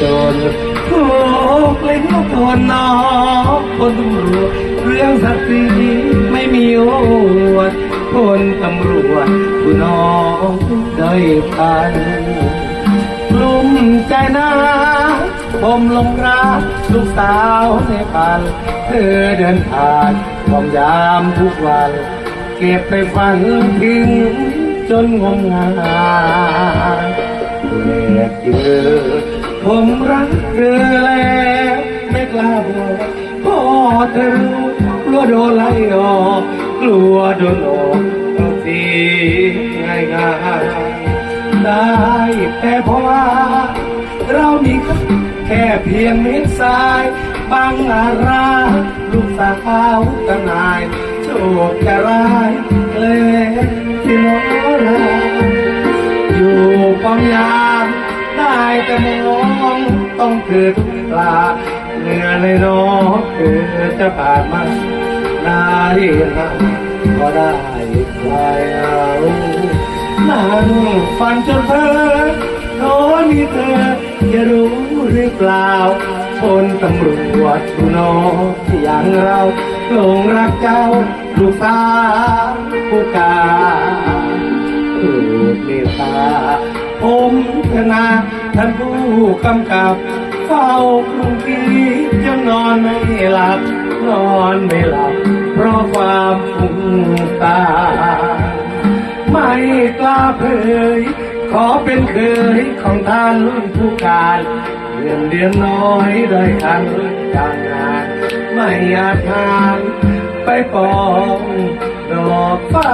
ทนน้องคนตำรวจเรื่องศักดิ์ศรีไม่มีโอวดคนตำรวจผู้น้องได้พันกลุ่มใจนะผมลงรักลูกสาวในพันเธอเดินผ่านความยามทุกวัน เก็บไปฝันถึงจนงมงายแลกเจอ ผมรักเธอแล้วไม่กล้าบอกพ่อเธอรู้กลัวโดนไล่ออกกลัวโดนออกเอาสิง่ายง่ายได้แต่เพราะว่า เรามีแค่เพียงเม็ดทรายบางอาราลูกสาวตะนายโชคจะร้ายเลยที่น้องราอยู่ป้อมยามได้แต่มอง องเกิดปลาเหนื่อในน้องเกิดจะผ่านมาได้นะก็ได้คลายเอานั่งฝันจนเพลินโน้นมีเธอจะรู้หรือเปล่าคนตำรวจน้องอย่างเราหลงรักเจ้าลูกสาวผู้กาถูกเมตตา ผมธนาท่านผู้กำกับ เฝ้ากรุงทีจนนอนไม่หลับ นอนไม่หลับ เพราะความฟุ้งตา ไม่กล้าเผย ขอเป็นเคยของท่านผู้การเดือนเดือนน้อยได้ทันการงาน ไม่อาจทานไปปองดอกฟ้า